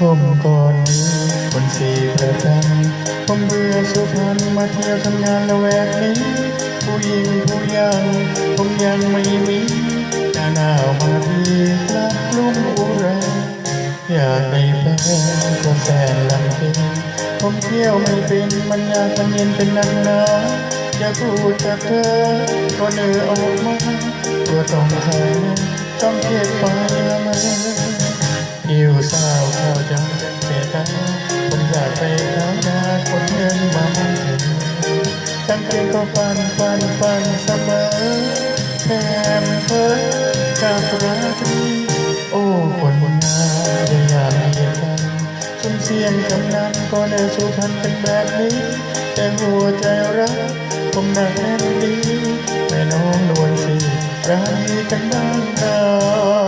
ผมก่อนนี้คนสี่ประจันผมเบื่อสุพรรณมาเที่ยวทำงานละแวกนี้ ผู้หญิงผู้ยังผมยังไม่มีหน้าหนาวมาทีกลับกลุ่มอุไรอยากได้แฟนก็แสนลำเค็ญผมเที่ยวไม่เป็นมันอยากมันเย็นเป็นนักหนาอยากพูดกับเธอก็เนอออกมาตัวต้องใครต้องเก็บไปละเมอหิวสา วข้าวจังเสียดายผมอยากไปขายนาคนเงินมามันถึงทั้งคืนก็ฟันฟันฟันเสมอแถมเพ้อจากราตรีโอ้คนงามได้ยามเย็นกันจนเสียงกำนั้นก็เนสุพรรณเป็นแบบนี้ แต่หัวใจรักผมหนักแน่นดีแม่น้องนวลสีรานีกันบ้างนา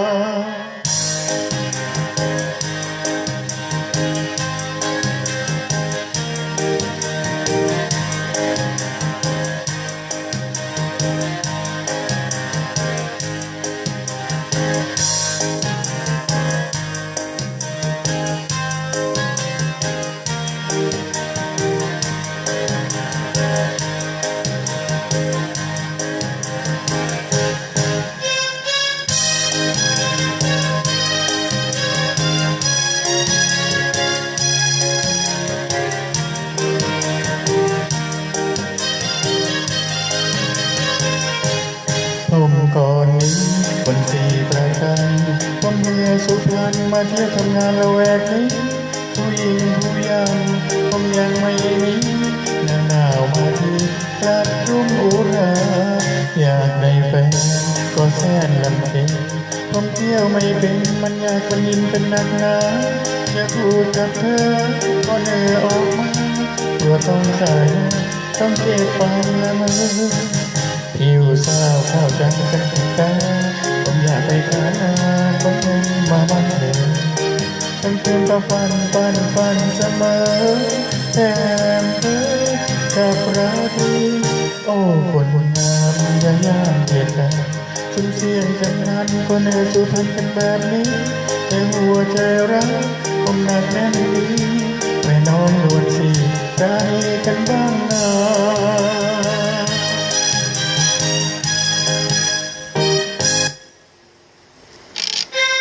สุพรรณมาเที่ยวทำงานละแวกนี้ผู้หญิงผู้ยังผมยังไม่มีหน้าหนาวมาที่กลัดรุ่มอุราอยากได้แฟนก็แสนลำเค็ญผมเที่ยวไม่เป็นมันอยากเป็นยินเป็นนักหนาอยากพูดกับเธอก็เนอออกมาตัวต้องขายต้องเก็บไปละเมอหิวสาวข้าวจังกัน ทั้งคืนก็ฟันปันปันเสมอแอมเธอกับราตรีโอ้คนงามอย่าย่างเหตุการณ์สุนเสี่ยงกันนั้นคนเอสุพรรณเป็นแบบนี้แต่หัวใจรักผมหนักแน่นนี้